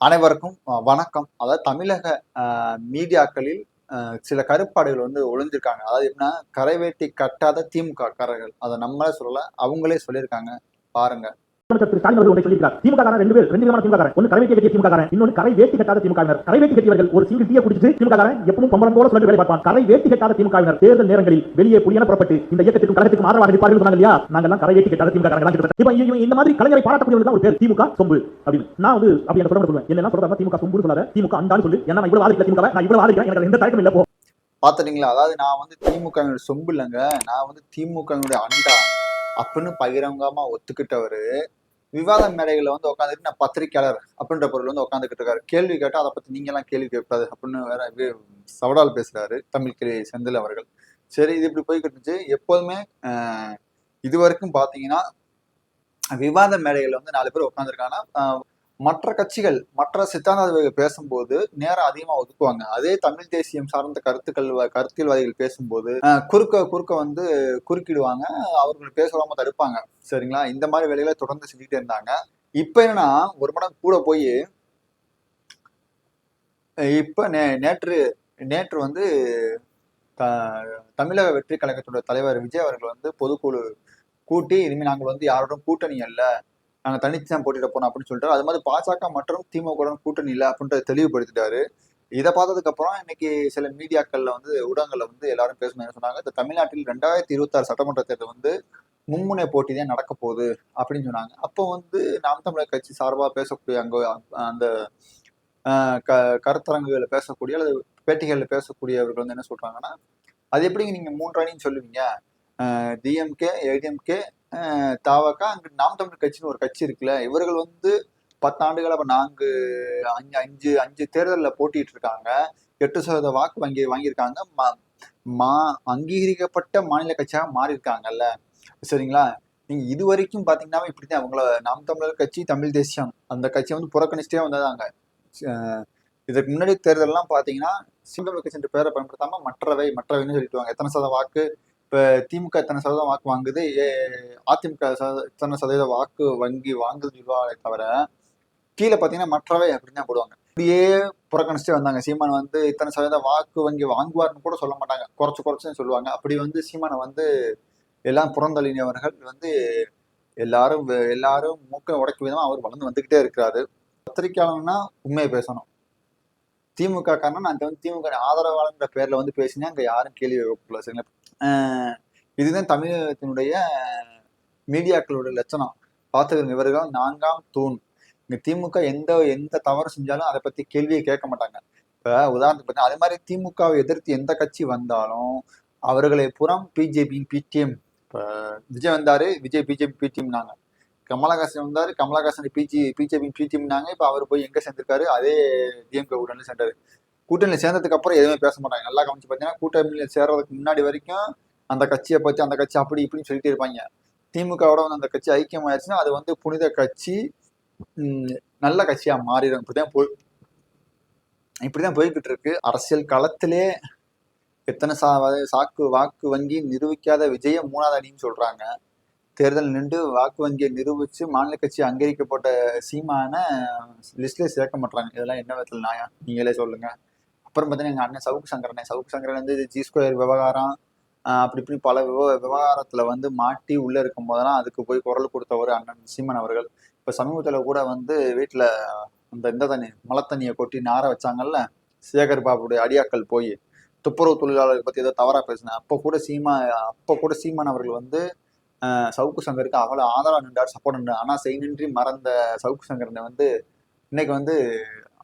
அனைவருக்கும் வணக்கம். அதாவது தமிழக அஹ், மீடியாக்களில் அஹ், சில கருப்பாடுகள் வந்து ஒளிஞ்சிருக்காங்க. அதாவது எப்படின்னா கரைவேட்டி கட்டாத திமுக காரர்கள். அதை நம்மளே சொல்லல அவங்களே சொல்லியிருக்காங்க. பாருங்க. திரு ஸ்டாலின் அவர்கள் ஒன்றை திமுக காரன் ரெண்டு பேர் ரெண்டு விதமான திமுக காரன் கரை வேட்டி கட்டிய திமுக காரன் கரை வேட்டி கட்டாத கரை வேட்டி கட்டியவர்கள் ஒரு சிங்கிள் டீயை குடிச்சு திமுக காரன் எப்பவும் பம்பரம் போல சொல்லி வேலை பார்ப்பான். கரை வேட்டி கட்டாத திமுக தேர்தல் நேரங்களில் வெளியே புலியன புறப்பட்டு இந்த இயக்கத்திற்கும் கழகத்துக்கும் ஆதரவாக சொன்னாங்க இல்லையா? நாங்க கரை வேட்டி கட்டாத திமுக காரங்க இந்த மாதிரி கலைஞரை பாராட்டக்கூடியவர்கள் ஒரு பேர் திமுக சொம்பு அப்படின்னு. நான் வந்து அப்படி என்ன சொல்ல சொல்லுவேன். என்ன சொல்றாங்க திமுக சொம்புன்னு சொல்லாத திமுக அண்டான்னு சொல்லி. என்ன இவ்வளவு ஆதரிக்கல திமுக நான் இவ்வளவு ஆதரிக்கிறேன் எனக்கு எந்த தயக்கம் போ. அதாவது நான் வந்து திமுகவினுடைய சொம்பு இல்லைங்க. நான் வந்து திமுகவினுடைய அண்டா. அப்படின்னு பகிரங்கமா ஒத்துக்கிட்டவர் விவாத மேடைகளை வந்து உட்காந்துட்டு நான் பத்திரிக்கையாளர் அப்படின்ற பொருள் வந்து உட்காந்துக்கிட்டு இருக்காரு. கேள்வி கேட்டால் அதை பத்தி நீங்க எல்லாம் கேள்வி கேட்காது அப்படின்னு வேற சவடால் பேசுறாரு தமிழ் கிளை செந்தில் அவர்கள். சரி இது இப்படி போய்கிட்டு இருந்துச்சு. எப்போதுமே இது வரைக்கும் பார்த்தீங்கன்னா விவாத மேடைகளில் வந்து நாலு பேர் உட்காந்துருக்காங்கன்னா மற்ற கட்சிகள் மற்ற சித்தாந்தவாதிகள் பேசும்போது நேரம் அதிகமா ஒதுக்குவாங்க. அதே தமிழ் தேசியம் சார்ந்த கருத்துக்கள் வ- கருத்தியல்வாதிகள் பேசும்போது குறுக்க குறுக்க வந்து குறுக்கிடுவாங்க. அவர்கள் பேசாம தடுப்பாங்க. சரிங்களா? இந்த மாதிரி வேலைகளை தொடர்ந்து செஞ்சுக்கிட்டே இருந்தாங்க. இப்ப என்னன்னா ஒரு மடம் கூட போய் இப்ப நே நேற்று நேற்று வந்து த- தமிழக வெற்றி கழகத்தோட தலைவர் விஜய் அவர்கள் வந்து பொதுக்குழு கூட்டி இனிமேல் நாங்கள் வந்து யாரோடும் கூட்டணி அல்ல. நாங்கள் தனித்து தான் போட்டிட்டு போனோம் அப்படின்னு சொல்லிட்டாரு. அது மாதிரி பாஜக மற்றும் திமுகவுடன் கூட்டணி இல்லை அப்படின்றத தெளிவுபடுத்திட்டாரு. இதை பார்த்ததுக்கப்புறம் இன்னைக்கு சில மீடியாக்கள்ல வந்து ஊடகங்கள்ல வந்து எல்லாரும் பேசணும் என்ன சொன்னாங்க இந்த தமிழ்நாட்டில் ரெண்டாயிரத்தி இருபத்தாறு சட்டமன்ற தேர்தல் வந்து மும்முனை போட்டி தான் நடக்க போகுது அப்படின்னு சொன்னாங்க. அப்போ வந்து நாம் தமிழர் கட்சி சார்பாக பேசக்கூடிய அங்கே அந்த ஆஹ் க கருத்தரங்குகளில் பேசக்கூடிய அல்லது பேட்டிகளில் பேசக்கூடியவர்கள் வந்து என்ன சொல்கிறாங்கன்னா அது எப்படிங்க நீங்கள் மூன்று அணின்னு சொல்லுவீங்க? டிஎம்கே ஏடிஎம்கே தாவக்கா அங்கே நாம் தமிழர் கட்சின்னு ஒரு கட்சி இருக்குல்ல இவர்கள் வந்து பத்தாண்டுகள் அப்ப நான்கு அஞ்சு அஞ்சு அஞ்சு தேர்தலில் போட்டிட்டு இருக்காங்க. எட்டு சதவீத வாக்கு வங்கி வாங்கியிருக்காங்க. மா- மா அங்கீகரிக்கப்பட்ட மாநில கட்சியாக மாறி இருக்காங்கல்ல சரிங்களா? நீங்க இது வரைக்கும் பாத்தீங்கன்னா இப்படிதான் அவங்கள நாம் தமிழர் கட்சி தமிழ் தேசியம் அந்த கட்சியை வந்து புறக்கணிச்சிட்டே வந்ததாங்க. இதுக்கு முன்னாடி தேர்தல்லாம் பாத்தீங்கன்னா சிங்கள கட்சி என்ற பேரை பயன்படுத்தாம மற்றவை மற்றவைன்னு சொல்லிட்டுவாங்க எத்தனை சதவீத வாக்கு இப்ப திமுக இத்தனை சதவீதம் வாக்கு வாங்குது. ஏ- அதிமுக இத்தனை சதவீத வாக்கு வங்கி வாங்குது சொல்லுவாங்களே தவிர கீழே பாத்தீங்கன்னா மற்றவை அப்படின்னு தான் போடுவாங்க. இப்படியே புறக்கணிச்சுட்டே வந்தாங்க. சீமான் வந்து இத்தனை சதவீத வாக்கு வங்கி வாங்குவார்னு கூட சொல்ல மாட்டாங்க. குறைச்சு குறைச்சுன்னு சொல்லுவாங்க. அப்படி வந்து சீமானை வந்து எல்லாம் புறந்தள்ளினவர்கள் வந்து எல்லாரும் எல்லாரும் மூக்க உடைக்கும் விதமா அவர் வளர்ந்து வந்துகிட்டே இருக்கிறாரு. பத்திரிக்கையாளர்னா உண்மையை பேசணும். திமுக காரணம் நான் வந்து திமுக ஆதரவாளர்ன்ற பேர்ல வந்து பேசினா அங்க யாரும் கேள்வி வைக்கல சரிங்களா? இதுதான் தமிழகத்தினுடைய மீடியாக்களோட லட்சணம். பார்த்துக்கிறோங்க இவர்கள் நான்காம் தூண். இங்க திமுக எந்த எந்த தவறு செஞ்சாலும் அதை பத்தி கேள்வியை கேட்க மாட்டாங்க. இப்ப உதாரணத்துக்கு பார்த்தீங்கன்னா அதே மாதிரி திமுகவை எதிர்த்து எந்த கட்சி வந்தாலும் அவர்களை புறம் பிஜேபி பிடிஎம் இப்ப விஜய் வந்தாரு விஜய் பிஜேபி பிடிஎம்னாங்க கமலஹாசன் வந்தார். கமலஹாசன் பிஜி பிஜேபி பிடிஎம்னாங்க இப்போ அவர் போய் எங்கே சேர்ந்திருக்காரு? அதே டிஎம்கே கூட்டணியில் சேர்ந்தாரு. கூட்டணியில் சேர்ந்ததுக்கு அப்புறம் எதுவுமே பேச மாட்டாங்க. நல்லா கவனிச்சு பார்த்தீங்கன்னா கூட்டணியில் சேர்றதுக்கு முன்னாடி வரைக்கும் அந்த கட்சியை பற்றி அந்த கட்சி அப்படி இப்படின்னு சொல்லிட்டு இருப்பாங்க. திமுகவோட வந்து அந்த கட்சி ஐக்கியமாயிருச்சுன்னா அது வந்து புனித கட்சி நல்ல கட்சியாக மாறிடும். இப்படிதான் போய் இப்படிதான் போய்கிட்டு இருக்கு அரசியல் களத்திலே எத்தனை சா சாக்கு வாக்கு வங்கி நிரூபிக்காத விஜயம் மூணாவது அணின்னு சொல்றாங்க. தேர்தல் நின்று வாக்கு வங்கியை நிரூபித்து மாநில கட்சி அங்கீகரிக்கப்பட்ட சீமான லிஸ்ட்லேயே சேர்க்க மாட்டாங்க இதெல்லாம் என்ன விதத்தில் நியாயம்? நீங்களே சொல்லுங்கள் அப்புறம் பார்த்தீங்கன்னா எங்கள் அண்ணன் சவுக்கு சங்கரனே சவுக்கு சங்கரன் வந்து ஜி ஸ்கொயர் விவகாரம் அப்படி இப்படி பல விவ விவகாரத்தில் வந்து மாட்டி உள்ளே இருக்கும் போதெல்லாம் அதுக்கு போய் குரல் கொடுத்தவர் அண்ணன் சீமன் அவர்கள். இப்போ சமீபத்தில் கூட வந்து வீட்டில் அந்த இந்த தண்ணி மழை தண்ணியை கொட்டி நார வச்சாங்கல்ல சேகர் பாபுடைய அடியாக்கள் போய் துப்புரவு தொழிலாளர்கள் பற்றி ஏதோ தவறாக பேசினேன். அப்போ கூட சீமா அப்போ கூட சீமான் அவர்கள் வந்து சவுக்கு சங்கருக்கு அவ்வளோ ஆதரவா நின்றார் சப்போர்ட் நின்றார். ஆனா செய்நின்றி மறந்த சவுக்கு சங்கரனை வந்து இன்னைக்கு வந்து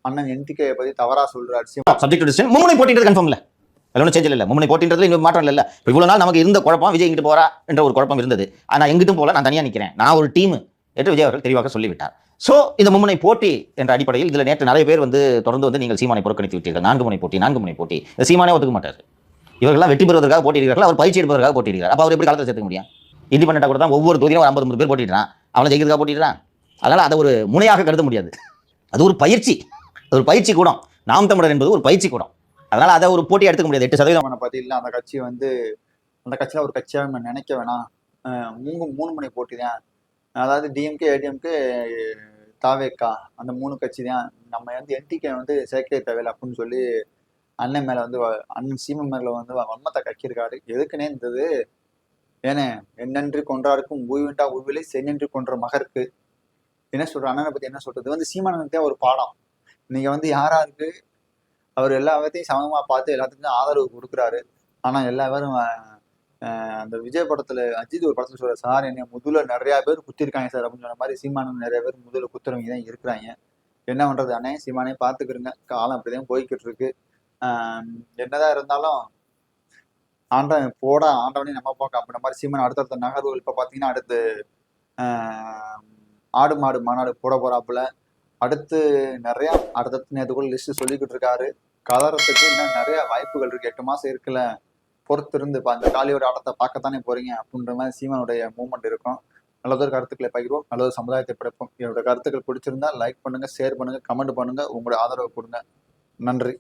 அண்ணன் என்டிகேயை பற்றி தவறா சொல்கிறார் சப்ஜெக்ட் டிசிஷன் மும்முனை போட்டின்றது கன்ஃபார்ம் இல்லை. அதில் ஒன்றும் சேஞ்ச் இல்லை. மும்முனை போட்டின்றது இன்னும் மாற்றம் இல்லை இப்போ இவ்வளோ நாள் நமக்கு இருந்த குழப்பம் விஜய் இங்கிட்டு போகிறா என்ற ஒரு குழப்பம் இருந்தது. ஆனால் எங்கிட்டும் போல நான் தனியாக நிற்கிறேன் நான் ஒரு டீம் என்று விஜய் அவர்கள் தெளிவாக சொல்லிவிட்டார். ஸோ இந்த மும்முனை போட்டி என்ற அடிப்படையில் இதில் நேற்று நிறைய பேர் வந்து தொடர்ந்து வந்து நீங்கள் சீமானை புறக்கணித்து விட்டீர்கள். நான்கு முனை போட்டி நான்கு முனை போட்டி. இந்த சீமானே ஒத்துக்க மாட்டார். இவர்கள்லாம் வெற்றி பெறுவதற்காக போட்டியிடுகிறார்கள். அவர் பயிற்சி எடுப்பதற்காக போட்டியிடுகிறார். அப்போ அவர் எப்படி காலத்தில் சேர்த்துக்க முடியும்? இண்டிபெண்டாக கூட தான் ஒவ்வொரு தொகுதியிலும் ஒரு ஐம்பது மூணு பேர் போட்டிடுறான். அவனை ஜெயிக்கிறதுக்காக போட்டிடுறான். அதனால் அதை ஒரு முனையாக கருத முடியாது. அது ஒரு பயிற்சி. அது ஒரு பயிற்சி கூடம். நாம் தமிழர் என்பது ஒரு பயிற்சி கூடம். அதனால் அதை ஒரு போட்டி எடுத்துக்க முடியாது. எட்டு சதவீதம். அவனை அந்த கட்சி வந்து அந்த கட்சியில் ஒரு கட்சியாக நம்ம நினைக்க வேணாம். மூங்கும் மூணு மூணு மணி போட்டி தான். அதாவது டிஎம்கே ஏடிஎம்கே தாவேக்கா அந்த மூணு கட்சி தான். நம்ம வந்து என்டிகே வந்து சேர்க்கை தேவையில்லை அப்படின்னு சொல்லி அண்ணன் மேலே வந்து அண்ணன் சீமன் மேல வந்து வன்மத்தை கக்கியிருக்காரு. எதுக்குன்னே இருந்தது ஏனே என்னென்று கொன்றாருக்கும் ஊய்விண்டா உருவிலை சென்னென்று கொன்ற மகருக்கு என்ன சொல்ற அண்ணனை பத்தி என்ன சொல்றது? வந்து சீமானனுக்கே ஒரு பாடம். நீங்க வந்து யாராருக்கு அவர் எல்லா விதத்தையும் சமமா பார்த்து எல்லாத்துக்கும் ஆதரவு கொடுக்குறாரு. ஆனா எல்லா பேரும் அந்த விஜய் படத்துல அஜித் ஒரு படத்துல சொல்ற சார் என்ன முதல்ல நிறைய பேர் குத்திருக்காங்க சார் அப்படின்னு சொன்ன மாதிரி சீமானன் நிறைய பேர் முதல்ல குத்துறவங்க தான் இருக்கிறாங்க. என்ன பண்றது அண்ணே சீமானே பாத்துக்கிறங்க காலம் அப்படிதான் போய்கிட்டு இருக்கு. ஆஹ் என்னதான் இருந்தாலும் ஆண்டவன் போட ஆண்டவனே நம்ம பார்க்க அப்படின்ற மாதிரி சீமன் அடுத்தடுத்த நகர்வுகள் இப்போ பார்த்தீங்கன்னா அடுத்து ஆடு மாடு மாநாடு போட போறாப்புல. அடுத்து நிறைய அடுத்தடுத்து நேரத்துக்குள்ள லிஸ்ட் சொல்லிக்கிட்டு இருக்காரு. கலரத்துக்கு இன்னும் நிறைய வாய்ப்புகள் இருக்கு. எட்டு மாசம் இருக்குல்ல. பொறுத்து இருந்து அந்த காலியோட ஆட்டத்தை பார்க்கத்தானே போறீங்க? அப்படின்ற மாதிரி சீமனுடைய மூமெண்ட் இருக்கும். நல்லதொரு கருத்துக்களை பகிர்வோம். நல்லதொரு சமுதாயத்தை படைப்போம். என்னோட கருத்துக்கள் பிடிச்சிருந்தா லைக் பண்ணுங்க ஷேர் பண்ணுங்க கமெண்ட் பண்ணுங்க. உங்களோட ஆதரவு கொடுங்க. நன்றி.